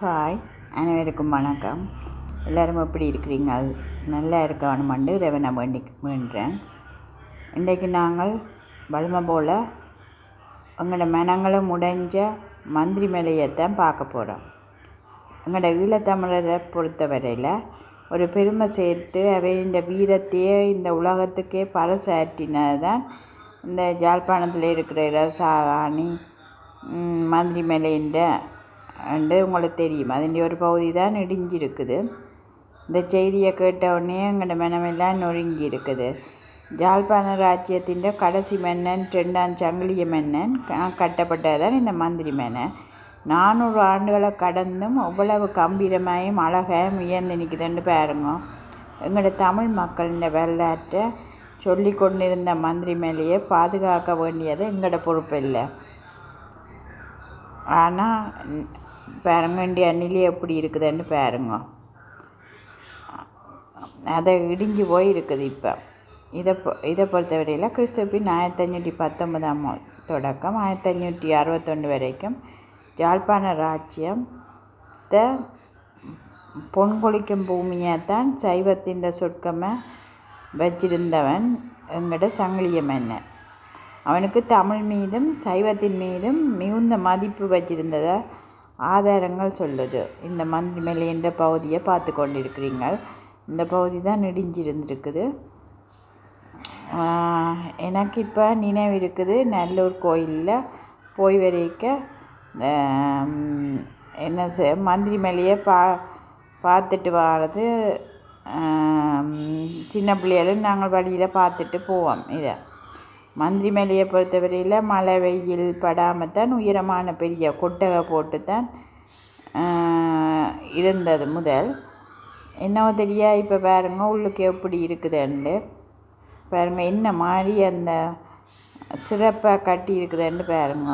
Hi அனைவருக்கும் வணக்கம். எல்லோரும் எப்படி இருக்கிறீங்க நல்லா இருக்கணுமெண்டு ரெவனை வேண்டி வேண்டுறேன் இன்றைக்கு நாங்கள் வழமை போல் எங்களோட மனங்களும் முடைஞ்ச மந்திரி மலையைத்தான் பார்க்க போகிறோம் எங்களோட ஈழத்தமிழரை பொறுத்தவரையில் ஒரு பெருமை சேர்த்து அவையின் வீரத்தையே இந்த உலகத்துக்கே பறைசாற்றினது தான் இந்த ஜாழ்ப்பாணத்தில் இருக்கிற ரசாராணி மந்திரி மேலைன்ற என்று உங்களுக்கு தெரியும். அதிൻ്റെ ஒரு பகுதி தான் இடிஞ்சிருக்குது. இந்த செய்தியை கேட்ட உடனே எங்களோட மனமெல்லாம் நொறுங்கி இருக்குது ஜாழ்ப்பாண ராஜ்யத்தின் கடைசி மன்னன் ரெண்டாம் சங்கிலிய மன்னன் கட்டப்பட்டதான் இந்த மந்திரி மன்னன். நானூறு ஆண்டுகளை கடந்தும் இவ்வளவு கம்பீரமாயும் அழகாயும் உயர்ந்து நிற்குதுன்னு பாருங்க. எங்களோட தமிழ் மக்களின் வரலாற்றை சொல்லி கொண்டிருந்த மந்திரி மேலேயே பாதுகாக்க வேண்டியது எங்களோட பொறுப்பு இல்லை. ஆனால் பாருங்க வேண்டிய அண்ணிலே எப்படி இருக்குதுன்னு பாருங்க. அதை இடிஞ்சு போய் இருக்குது இப்போ. இதை இதை பொறுத்தவரையில் கிறிஸ்துவின் ஆயிரத்தி அஞ்சூற்றி பத்தொன்பதாம் தொடக்கம் ஆயிரத்தி அஞ்சூற்றி அறுபத்தொன்று வரைக்கும் யாழ்ப்பாண ராஜ்யத்தை பொன்கொழிக்கும் பூமியை தான் சைவத்தின் சொர்க்கமாக வச்சிருந்தவன் எங்கட சங்கிலிய என்ன? அவனுக்கு தமிழ் மீதும் சைவத்தின் மீதும் மிகுந்த மதிப்பு வச்சிருந்ததை ஆதாரங்கள் சொல்லுது. இந்த மந்திரிமலை என்ற பகுதியை பார்த்து கொண்டிருக்கிறீங்கள் இந்த பகுதி தான் இடிஞ்சிருந்துருக்குது. எனக்கு இப்போ நினைவு இருக்குது நல்லூர் கோயிலில் போய் வரைக்க என்ன செ மந்திரி மேலேயே பா பார்த்துட்டு வர்றது சின்ன பிள்ளைகளும் நாங்கள் வழியில் பார்த்துட்டு போவோம். இதை மந்திரி மேலையை பொறுத்தவரையில் மழை வெயில் படாமல் தான் உயரமான பெரிய கொட்டகை போட்டு தான் இருந்தது முதல். என்னவோ தெரியா இப்போ பாருங்க உள்ளுக்கு எப்படி இருக்குதுன்னு பாருங்க என்ன மாதிரி அந்த சிறப்பாக கட்டி இருக்குதுன்னு பாருங்க.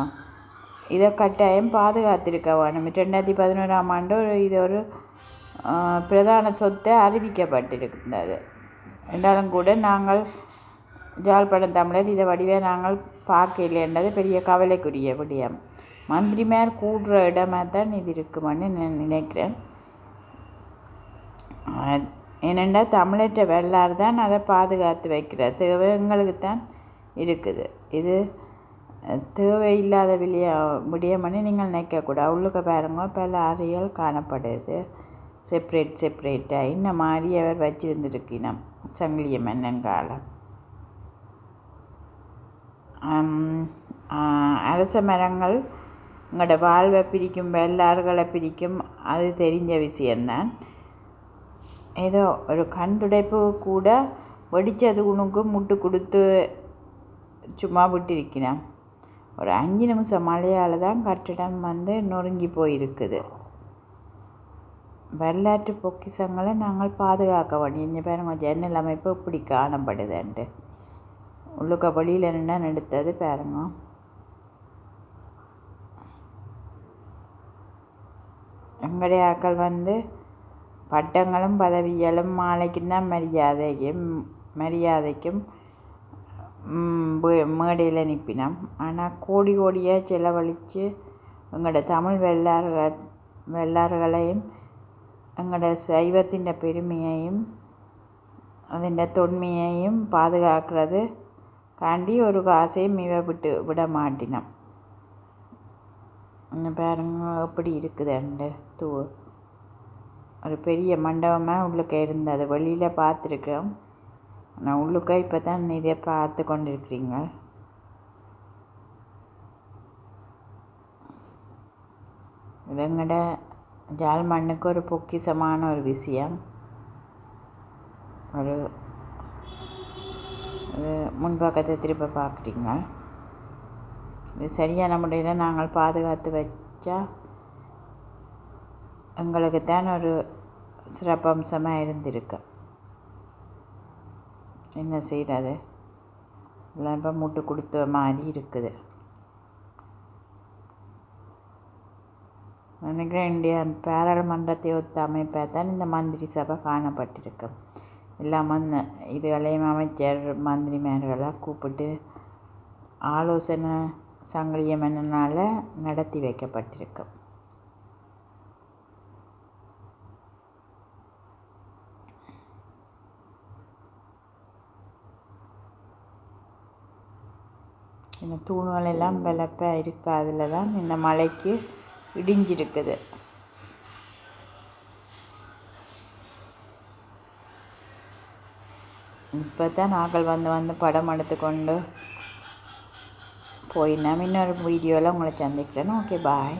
இதை கட்டாயம் பாதுகாத்திருக்க வேணும். ரெண்டாயிரத்தி பதினோராம் ஆண்டு ஒரு இது ஒரு பிரதான சொத்தை அறிவிக்கப்பட்டிருந்தது. என்றாலும் கூட நாங்கள் ஜாழ்ப்பாணம் தமிழர் இதை வடிவே நாங்கள் பார்க்கலன்றது பெரிய கவலைக்குரிய விடயம். மந்திரிமார் கூடுற இடமாக தான் இது இருக்குமான்னு நான் நினைக்கிறேன். ஏனெண்டா தமிழற்ற வரலாறு தான் அதை பாதுகாத்து வைக்கிற தேவை எங்களுக்கு தான் இருக்குது. இது தேவையில்லாத விளிய விடயம்னு நீங்கள் நினைக்கக்கூடாது. உள்ளுக்க பாருங்க பல அறைகள் காணப்படுது. செப்ரேட் செப்பரேட்டாக இந்த மாதிரி அவர் வச்சிருந்துருக்கினோம். சங்கிலிய மன்னன் காலம். அரச மரங்கள் உங்களோட வாழ்வை பிரிக்கும் வெள்ளாறுகளை பிரிக்கும் அது தெரிஞ்ச விஷயந்தான் ஏதோ ஒரு கண்டுடைப்பு கூட வெடித்தது உனக்கு முட்டு கொடுத்து சும்மா விட்டிருக்கிறான் ஒரு அஞ்சு நிமிஷம் மழையால் தான் கட்டிடம் வந்து நொறுங்கி போயிருக்குது வரலாற்று பொக்கிசங்களை நாங்கள் பாதுகாக்க வேண்டிய இங்கே பாருங்க ஜன்னல் அமைப்பு இப்படி காணப்படுதுன்ட்டு உள்ளுக்க வழியில் நின்று எடுத்தது பாருங்க எங்களுடைய ஆக்கள் வந்து பட்டங்களும் பதவிகளும் மாலைக்கும் தான் மரியாதைக்கும் மரியாதைக்கும் மேடையில் அனுப்பினோம் ஆனால் கோடி கோடியாக செலவழித்து எங்களோட தமிழ் வெள்ளாறுகள் வெள்ளாறுகளையும் எங்களோட சைவத்தின் பெருமையையும் അതിൻ്റെ தொன்மையையும் பாதுகாக்கிறது தாண்டி ஒரு காசையும் மிவ விட்டு விட மாட்டினோம். பாருங்க எப்படி இருக்குதுண்டு தூ ஒரு பெரிய மண்டபமாக உள்ளுக்க இருந்தது. வெளியில் பார்த்துருக்கோம் ஆனால் உள்ளுக்க இப்போ தான் இதை பார்த்து கொண்டிருக்கிறீங்க. இதங்கட ஜால் மண்ணுக்கு ஒரு பொக்கிசமான ஒரு விஷயம். ஒரு இது முன்பக்கத்தை திரும்ப பார்க்குறீங்க. இது சரியான முறையில் நாங்கள் பாதுகாத்து வச்சா எங்களுக்கு தான் ஒரு சிறப்பம்சமாக இருந்திருக்கு. என்ன செய்கிறது எல்லாம் இப்போ முட்டு கொடுத்த மாதிரி இருக்குது. நினைக்கிறேன் இந்தியா பாராளுமன்றத்தை ஒத்த அமைப்பாக தான் இந்த மந்திரி சபை காணப்பட்டிருக்கு. இல்லாமல் இதுகளையும் அமைச்சர் மந்திரிமார்களாக கூப்பிட்டு ஆலோசனை சங்கிலியம் என்னனால் நடத்தி வைக்கப்பட்டிருக்கும். இந்த தூண்கள் எல்லாம் பலப்பாக அதில் தான் இந்த மலைக்கு இடிஞ்சிருக்குது. இப்போ தான் நாங்கள் வந்து வந்து படம் எடுத்துக்கொண்டு போயினோம் இன்னொரு வீடியோவில் உங்களை சந்திக்கிறேன். Okay bye